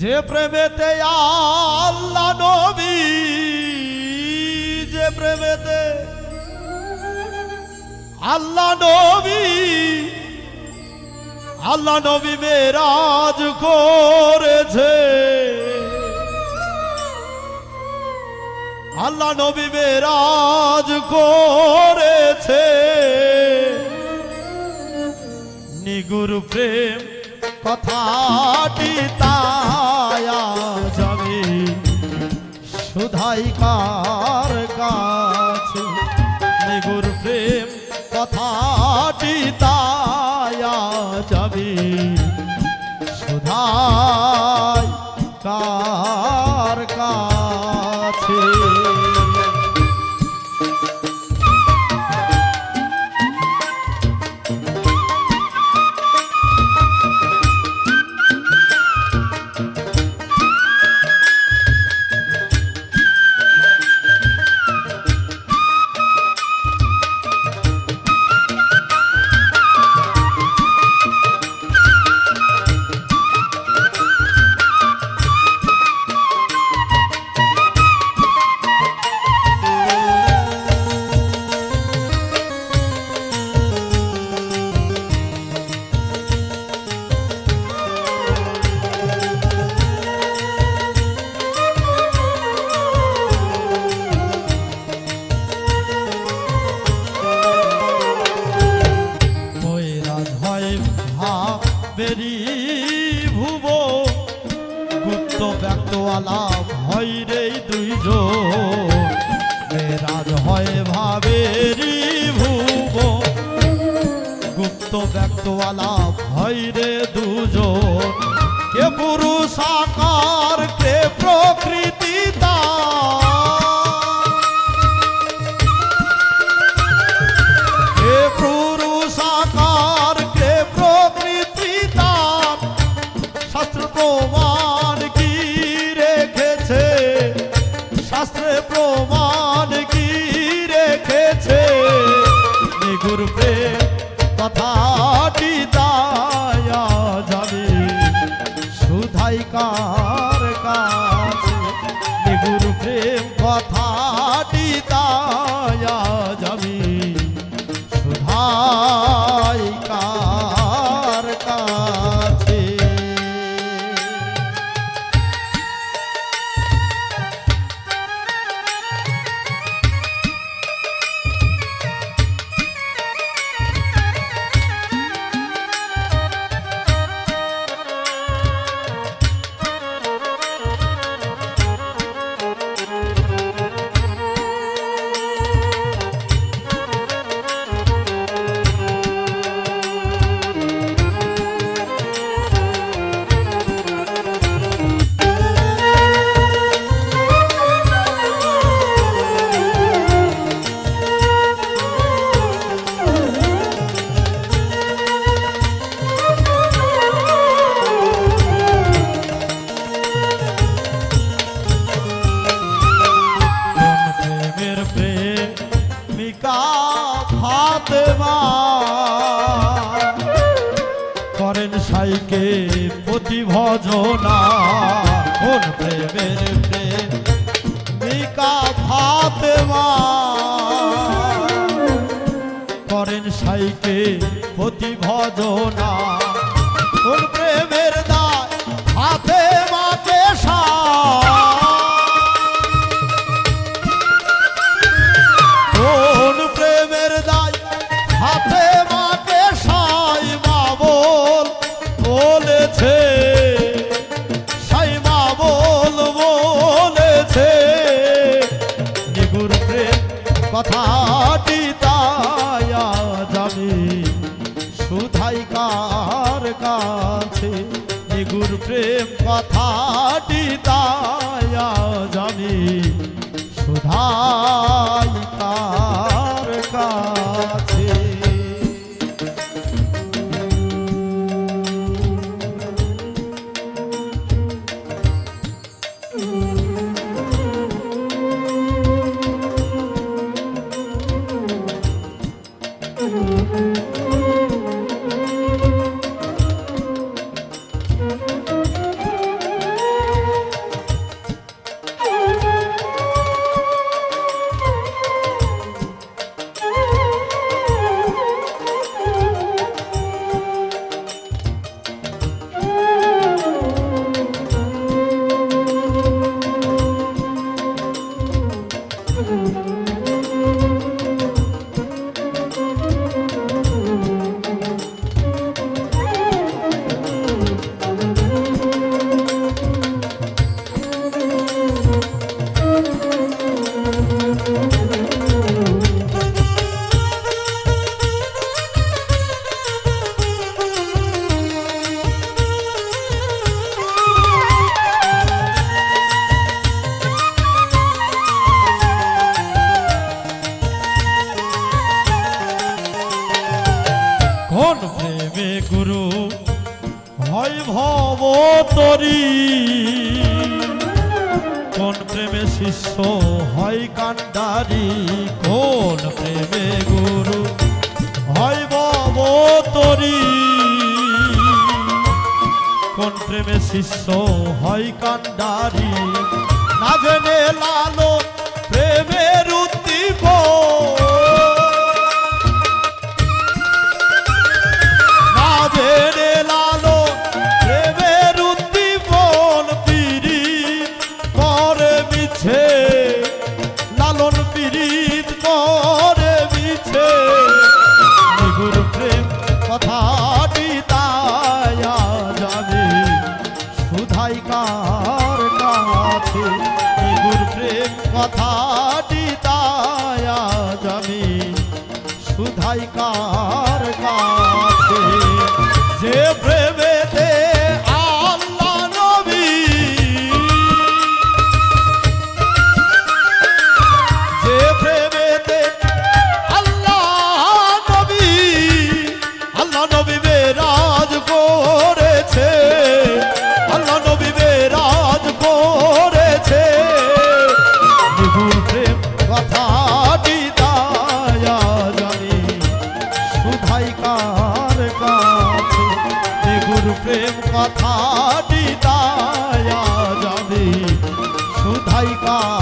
যে প্রেমেতে আল্লাহ নবী, যে প্রেমেতে আল্লাহ নবী আল্লাহ নবী মেরাজ করেছে। আল্লাহ নবী মেরাজ করেছে। নিগুর প্রেম কথাটি তায়া গুপ্ত ব্যক্তওয়ালা হয় রে দুইজন। মেরাজ হয় ভাবেরি ভুব গুপ্ত ব্যক্তওয়ালা হয় রে দুজন কে পুরুষ আকার, কে প্রকৃতি? কাছে। নিগুর প্রেম কথাটি দায়া যাবে সুধাই ভজনা কোন প্রেমের প্রেমিকা ফাতেমা। করেন সাইকে প্রতি ভজনা। প্রেম কথাটি দায়া জানি সুধাই তার কাছে Mm-hmm. কোন প্রেমে শিষ্য হয় কান্ডারি কোন প্রেমে গুরু হয় ববতরি কোন প্রেমে শিষ্য হয় কান্ডারি বাবা